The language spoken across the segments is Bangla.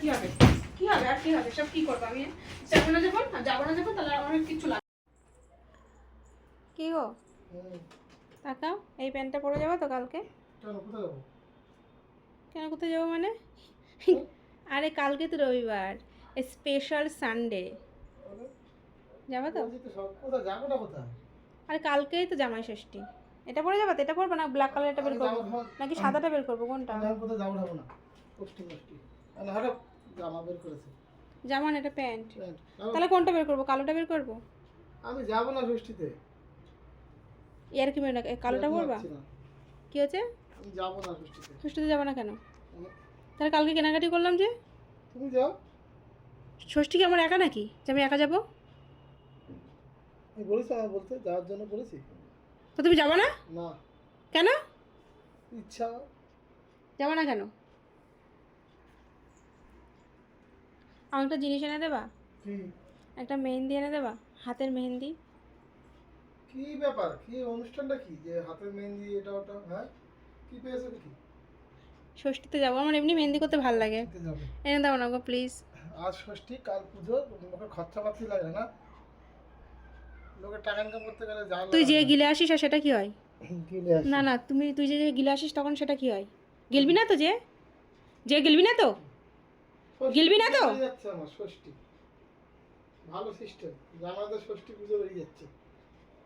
কি হবে? কি হবে? আর কি হবে? সব কি করব আমি? যাব না যখন? আর যাব না যখন? তাহলে আমার কিছু লাগবে কি গো? তাকাও এই প্যান্টটা পরে যাব তো কালকে? কেন কোথায় যাব? যাব মানে? আরে কালকে তো রবিবার স্পেশাল সানডে যাব তো? যাব আরে কালকেই তো জামাই ষষ্ঠী। এটা পরে যাব তো? এটা পরবো না? ব্ল্যাক কালারটা বের করব? নাকি সাদাটা বের করব? কোনটা? যাব যাব না আমি জামা বের করেছে। জামা এটা প্যান্ট। তাহলে কোনটা বের করব কালোটা বের করব? আমি যাব না ষষ্ঠীতে। ইয়ার কি না কালোটা আমি পরবা। কি হচ্ছে আমি যাব না ষষ্ঠীতে। ষষ্ঠীতে যাব না কেন? তাহলে কালকে কেনাকাটি করলাম যে? তুমি যাও। ষষ্ঠী কি আমার একা নাকি? যে আমি একা যাব? আমি বলেছি আমার বলতে যাওয়ার জন্য বলেছি। তো তুমি যাব না? না। কেন? ইচ্ছা। যাব না কেন? আমার একটা জিনিস এনে দেবা? একটা মেহেন্দি এনে দেবা? হাতের মেহেন্দি? কি ব্যাপার? কি অনুষ্ঠানটা কি? যে হাতের মেহেন্দি এটা ওটা হ্যাঁ? কি পেয়েছ কি ষষ্ঠীতে যাব। আমার এমনি মেহেন্দি করতে ভালো লাগে। এনে দাও না গো প্লিজ আজ ষষ্ঠী কাল পুজো লোকে খরচা পাতি লাগে না? লোকে টাকা ইনকাম করতে গেলে যা তুই যে গিলে আসিস আর সেটা কি হয়? গিলে আসে। না না তুমি তুই যে গিলে আসিস তখন সেটা কি হয়? গিলবি না তো যে? যে গিলবি না তো? গিলবি না তো? যাচ্ছে আমার ষষ্ঠী। ভালো সিস্টেম আমাদের ষষ্ঠী পুজো বেরিয়ে যাচ্ছে।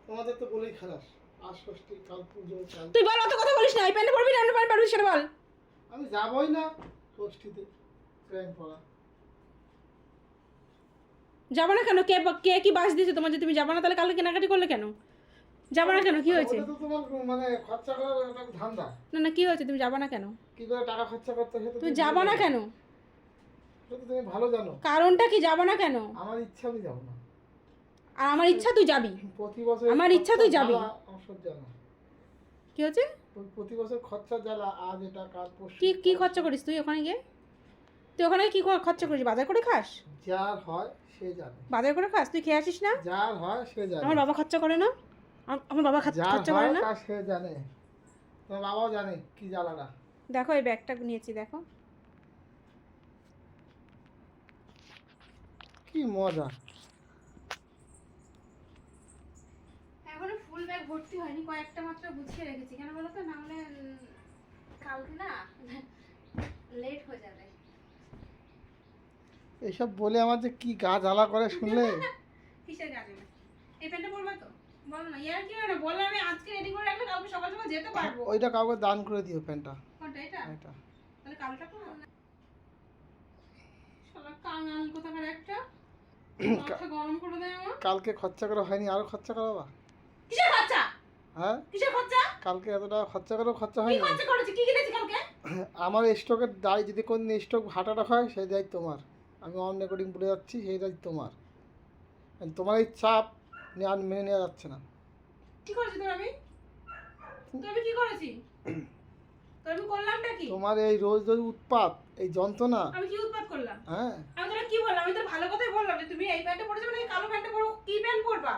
তোমাদের তো বলেই খালাস আজ ষষ্ঠী কাল পুজো তুই বল অত কথা বলিস না। এই প্যান্টে পরবি না অন্য প্যান্ট পরবি সেটা বল। আমি যাবই না ষষ্ঠীতে প্যান্ট পরা যাব না কেন? কে কে কি বাস দিয়েছে তোমার? যে তুমি যাব না তাহলে কালকে কেনাকাটি করলে কেন? যাব না কেন? কি হয়েছে? মানে খরচা করার ধান্দা। না না কি হয়েছে? তুমি যাব না কেন? কি করে টাকা খরচা করতে তুমি যাব না। কেন? তুমি ভালো জানো। কারণটা কি যাব না কেন? আমার ইচ্ছা আমি যাব না। আর আমার ইচ্ছা তুই যাবি? প্রতি বছর আমার ইচ্ছা তুই যাবি। আমার সহ্য না কি হচ্ছে? প্রতি বছর খরচা জ্বালা আজ এটা কাল পরশু কি কি খরচা করিস তুই ওখানে গিয়ে? তুই ওখানে কি খরচা করিস? বাজার করে খাস? যার হয় সে জানে। বাজার করে খাস? তুই খেয়ে আসিস না? যার হয় সে জানে। আমার বাবা খরচা করে না? আমার বাবা খরচা করে না? সে জানে। তোমার বাবাও জানে কি জ্বালাটা। দেখো এই ব্যাগটা নিয়েছি দেখো। কি মজা। এখনও ফুল ব্যাগ ভর্তি হয়নি কয়েকটা মাত্র গুছিয়ে রেখেছি। কেন বলো তো নাহলে উম, কালকে না লেট হয়ে যাবে। এইসব বলে আমার যে কি গা জ্বালা করে শুনলে। কিসের কাজে এই প্যান্টটা পরবে তো? বলো না ইয়ার কি হয় না? আমি আজকে রেডি করে রাখলে কালকে সকাল সকাল যেতে পারব। ওইটা কাউকে দান করে দিও প্যান্টটা। কোনটা এটা? এটা। তাহলে কালোটা পরবো না শালা কাঙাল কোথাকার একটা। গরম করে দেয় আমার কালকে খরচা করা হয়নি আরও খরচা করাবা? কিসের খরচা? হ্যাঁ? কিসের খরচা? কালকে এত টাকা খরচা করেও খরচা হয়নি? খরচা করেছি? কি কিনেছি কালকে? আমার স্টকের দায় যদি কোন স্টক হাঁটাটা হয় সেই দায় তোমার। আমি অন রেকর্ডিং বলে যাচ্ছি সেই দায় তোমার। আর তোমার এই চাপ নেওয়া মেনে নেওয়া যাচ্ছে না। কি করেছি তোর আমি? আমি কি করেছি? তোর আমি করলামটা কি? তোমার এই রোজ রোজ উৎপাত এই যন্ত্রণা। আমি কি উৎপাত করলাম? হ্যাঁ। আমি তোরা কি বললাম? আমি তো ভালো কথাই বললাম যে তুমি এই প্যান্টটা পরে যাবে না কালো প্যান্টটা পরো কি প্যান্ট পরবা?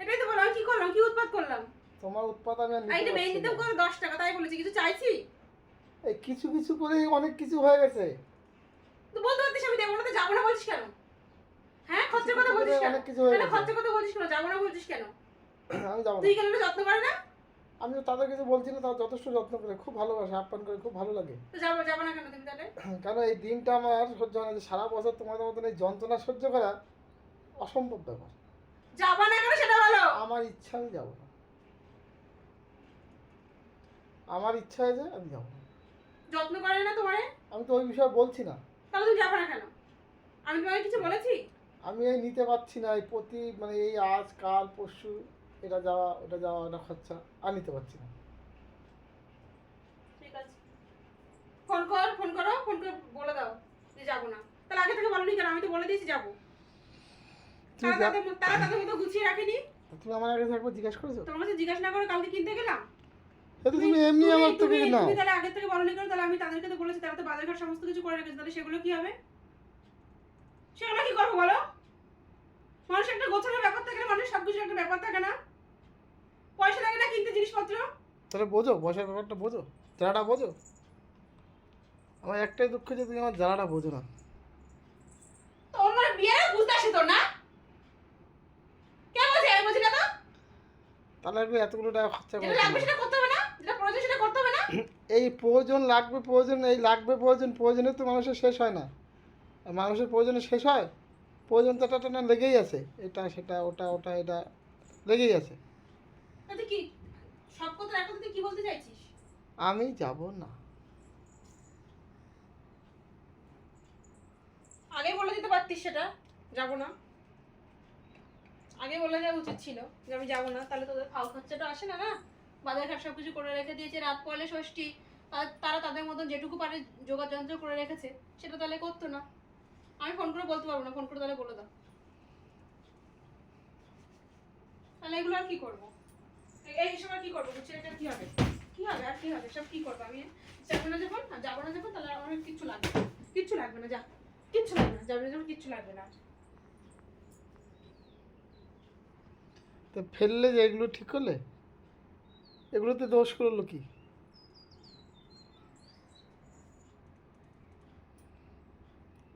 এটাই তো বললাম কি করলাম? কি উৎপাত করলাম? তোমার উৎপাত আমি আর এটা পারছি মেহেন্দিতেও না। করে দশ টাকা তাই বলেছি কিছু চাইছি? এই কিছু কিছু করে অনেক কিছু হয়ে গেছে। তো বলতে পারতিস আমি দেবো না তো যাব না বলছিস কেন? হ্যাঁ খরচার কথা বলছিস কেন? অনেক কিছু হয়ে গেছে। খরচার কথা বলছিস কেন? যাব না বলছিস কেন? আমি যাব তুই কেন যত্ন করে না? আমি তাদের কিছু বলছি না তারা যথেষ্ট যত্ন করে খুব ভালোবাসে আপ্যায়ন করে খুব ভালো লাগে। যাব যাব না কেন তুমি তাহলে? কারণ এই দিনটা আমার সহ্য হয় না সারা বছর তোমাদের মতন এই যন্ত্রণা সহ্য করা অসম্ভব ব্যাপার। যাব না কেন সেটা বলো? আমার ইচ্ছা আমি যাব না। আমার ইচ্ছা হয়েছে আমি যাব না। যত্ন করে না তোমারে আমি তো ওই বিষয়ে বলছি না। তাহলে তুমি যাব না কেন? আমি তোমাকে কিছু বলেছি? আমি এই নিতে পারছি না এই প্রতি মানে এই আজ কাল পরশু এটা যাওয়া ওটা যাওয়া ওটা খরচা আর নিতে পারছি না। ঠিক আছে। ফোন কর ফোন করো ফোন করে বলে দাও যে যাব না। তাহলে আগে থেকে বলনি কেন? আমি তো বলে দিয়েছি যাব। তারা তাদের মতো- তারা তাদের মতো গুছিয়ে রাখেনি। তুমি আমার আগে একবার জিজ্ঞাসা করেছ? তোমার কাছে জিজ্ঞাসা না করে কালকে কিনতে গেলাম। সে তুমি এমনি আমার থেকে তুমি- তুমি তাহলে আগে থেকে বলনি কেন? তাহলে আমি তাদেরকে তো বলেছি তারা তো বাজার ঘাট সমস্ত কিছু করে রেখেছে। তাহলে সেগুলো কি হবে? সেগুলো কি করব বলো? মানুষ একটা গোছানোর ব্যাপার থাকে না মানুষের সব কিছুর একটা ব্যাপার থাকে না পয়সা লাগে না কিনতে জিনিসপত্র? তাহলে বোঝো পয়সার ব্যাপারটা বোঝো টাকাটা বোঝো। আমার একটাই দুঃখ যে তুমি আমার জ্বালাটা বোঝো না। তো বিয়ে বুঝতে আসে তোর না? কে বলছে আমি বলছি না তো? তাহলে এতগুলো টাকা খরচা যেটা করতে লাগবে সেটা করতে হবে না? যেটা প্রয়োজন সেটা করতে হবে না? এই প্রয়োজন লাগবে প্রয়োজন এই লাগবে প্রয়োজন প্রয়োজনে তো মানুষের শেষ হয় না। মানুষের প্রয়োজনে শেষ হয়? প্রয়োজন তো লেগেই আছে। এটা সেটা ওটা ওটা এটা লেগেই আছে। কি? সব কথা এখন তুই কি বলতে চাইছিস? আমি যাব না। আগে বলে দিতে পারতিস সেটা যাব না। আগে বলে দেওয়া উচিত ছিল যে আমি যাব না তাহলে তোদের খাওয়া খরচাটা আসে না না? বাজার ঘাট সব কিছু করে রেখে দিয়েছে রাত পড়লে ষষ্ঠী তারা তাদের মতন যেটুকু পারে যোগাযন্ত্র করে রেখেছে সেটা তাহলে করতো না। আমি ফোন করে বলতে পারব না ফোন করে তাহলে বলে দাও। তাহলে এগুলো আর কি করব? এই আর কি করব? কি হবে? কি হবে আর কি হবে? সব কি করব আমি? যাব না যখন? যাব না যখন? তাহলে কিচ্ছু লাগবে কিচ্ছু লাগবে না যা। কিচ্ছু লাগবে না যাবে না যখন কিচ্ছু লাগবে না। তো ফেললে যে এগুলো ঠিক করলে? এগুলোতে দোষ করল কি?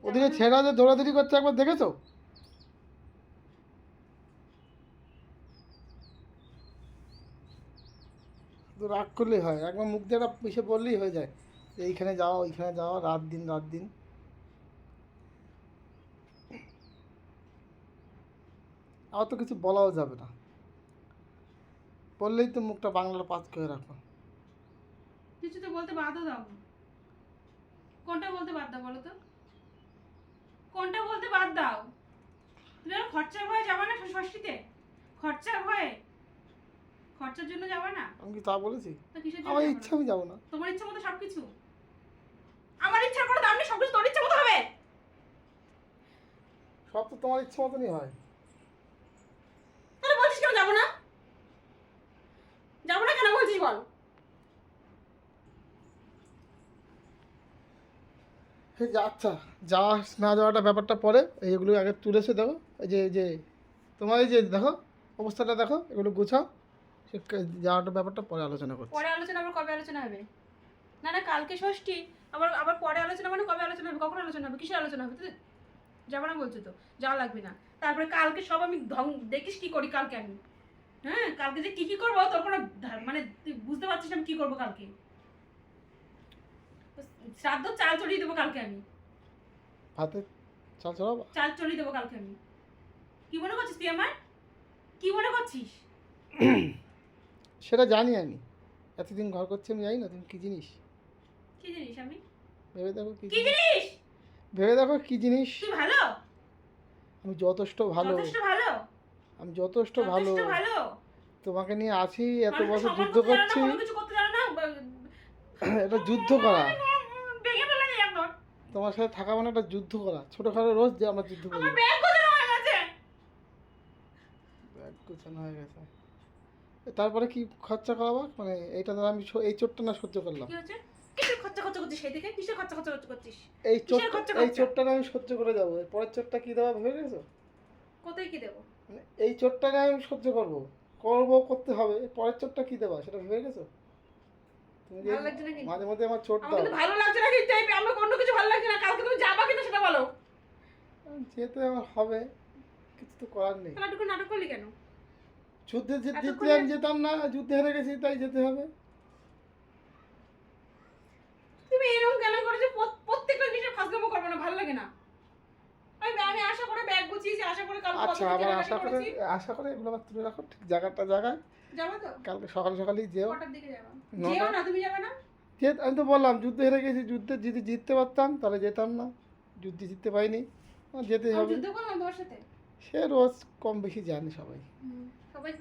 ওদিকে ছেঁড়া যে দৌড়াদৌড়ি করছে একবার দেখেছ? রাগ করলেই হয়। একবার মুখ দিয়ে একটা পিছিয়ে বললেই হয়ে যায় এইখানে যাওয়া ওইখানে যাওয়া রাত দিন রাত দিন। আর তো কিছু বলাও যাবে না। বললেই তো মুখটা বাংলা পাঁচ করে রাখো। কিছু তো বলতে বাধ্য দাও। কোনটা বলতে দাও বলো তো? কোনটা বলতে বাদ দাও? তুমি খরচার ভয়ে যাবে না ষষ্ঠীতে? খরচার ভয়ে? খরচার জন্য যাবে না? আমি কি তা বলেছি? তো কিসের জন্য আমার ইচ্ছা আমি যাব না। তোমার ইচ্ছা মতো সবকিছু। আমার ইচ্ছার কোনো দাম নেই সবকিছু তোর ইচ্ছা মতো হবে। সব তো তোমার ইচ্ছা মতনই হয়। তাহলে বলছিস কেন যাব না? যাব না কেন বলছিস বল? আচ্ছা যাওয়া না যাওয়াটা ব্যাপারটা পরে এইগুলো আগে তুলেছে দেখো এই যে যে তোমার এই যে দেখো অবস্থাটা দেখো এগুলো গুছাও। সে ক- যাওয়াটা ব্যাপারটা পরে আলোচনা করছি। পরে আলোচনা আবার কবে আলোচনা হবে? না না কালকে ষষ্ঠী আবার আবার পরে আলোচনা মানে কবে আলোচনা হবে? কখন আলোচনা হবে? কিসের আলোচনা হবে? তুই যাব না বলছো তো যাওয়া লাগবে না। তারপরে কালকে সব আমি ঢং দেখিস কি করি কালকে আমি। হ্যাঁ কালকে যে কি কি করব তোর কোনো মানে বুঝতে পারছিস আমি কি করব কালকে। শ্রাদ্ধ চাল চড়িয়ে দেবো কালকে আমি। হাতে চাল চড়াবো? চাল চড়িয়ে দেবো কালকে আমি। কি মনে করছিস তুই আমার? কি মনে করছিস? সেটা জানি আমি। এতদিন ঘর করছি আমি জানি না তুমি কী জিনিস? কি জিনিস আমি? ভেবে দেখো কী কি জিনিস। ভেবে দেখো কী জিনিস। তুই ভালো? আমি যথেষ্ট ভালো। যথেষ্ট ভালো? আমি যথেষ্ট ভালো যথেষ্ট ভালো। তোমাকে নিয়ে আছি এত বছর যুদ্ধ করছি। কিছু করতে জানে না, এটা যুদ্ধ করা। ভেঙে তোমার সাথে থাকা মানে একটা যুদ্ধ করা। ছোটোখাটো রোজ যে আমরা যুদ্ধ করি। ব্যাগ কোথায় হয়ে গেছে? ব্যাগ হয়ে তারপরে কি খরচা করাবো মানে এইটা ধর আমি এই চোটটা না সহ্য করলাম? এই এই চোটটা আমি সহ্য করে যাব। পরের চোটটা কি দেওয়া ভেবে গেছো কোথায় কি দেবো? মানে এই চোটটা আমি সহ্য করব। করব করতে হবে। পরের চোটটা কি দেবা? সেটা ভেবে গেছো। মাঝে মধ্যে আমার চোট দাও ভালো লাগছে না কিন্তু আমার অন্য কিছু ভালো লাগছে না। কালকে তুমি যাবা কিনা সেটা বলো। যেতে আমার হবে। কিছু তো করার নেই। নাটক করলি কেন? যুদ্ধে যে- জিতলে আমি যেতাম না যুদ্ধে হেরে গেছি তাই যেতে হবে। তুমি এরকম কেন করেছ? প্রত- প্রত্যেকটা ফাজলামো করবে না, ভালো লাগে না। আমি আশা করে ব্যাগ গুছিয়েছি, আশা করে আচ্ছা আবার আশা করে আশা করে এগুলো আবার তুলে রাখো ঠিক জায়গাটা জায়গায়। যাবা তো? কালকে সকাল সকালই যেও। কটার দিকে যাবা? যেও না, তুমি যাবে না? যে আমি তো বললাম যুদ্ধে হেরে গেছি যুদ্ধে যদি জিততে পারতাম তাহলে যেতাম না। যুদ্ধে জিততে পারিনি। আমার যেতেই হবে। যুদ্ধ করলাম তোমার সাথে? সে রোজ কম বেশি জানে সবাই। সবাই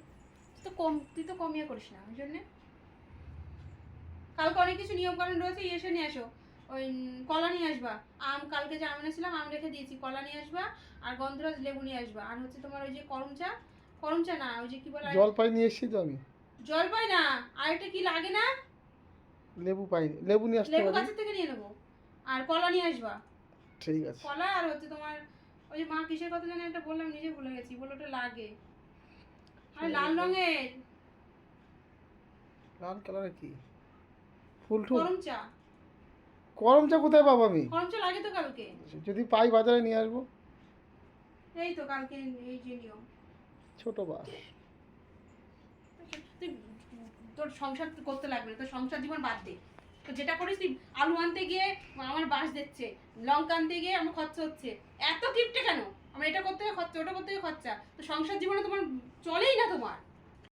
তো কম তুই তো কমিয়ে করিস না ওই জন্যে। কালকে অনেক কিছু নিয়ম কানুন রয়েছে এসে নিয়ে আসো ওই কলা নিয়ে আসবা। আম কালকে যে আম এনেছিলাম আম রেখে দিয়েছি কলা নিয়ে আসবা আর গন্ধরাজ লেবু নিয়ে আসবা। আর হচ্ছে তোমার ওই যে করম চা করম চা না ওই যে কি বলে জল পাই নিয়ে এসেছি তো আমি। জল পাই না আর একটা কি লাগে না? লেবু পাইনি লেবু নিয়ে আসতে লেবু গাছের থেকে নিয়ে নেব। আর কলা নিয়ে আসবা। ঠিক আছে। কলা আর হচ্ছে তোমার ওই যে মা কিসের কথা জানি একটা বললাম নিজে ভুলে গেছি বলে ওটা লাগে। লাল রঙের? লাল কালারের কি? ফুল গরম চা। গরম চা কোথায় পাবো আমি? গরম চা লাগে তো কালকে। যদি পাই বাজারে নিয়ে আসব। এই তো কালকে এই যে নিয়ম। ছোট বাস। তুই তোর সংসার করতে লাগবে না তোর সংসার জীবন বাদ দে। তো যেটা করিস তুই আলু আনতে গিয়ে আমার বাস দিচ্ছে লঙ্কা আনতে গিয়ে আমার খরচা হচ্ছে। এত কিপটে কেন? আমার এটা করতে গিয়ে খরচা ওটা করতে গিয়ে খরচা। তো সংসার জীবনে তোমার চলেই না তোমার।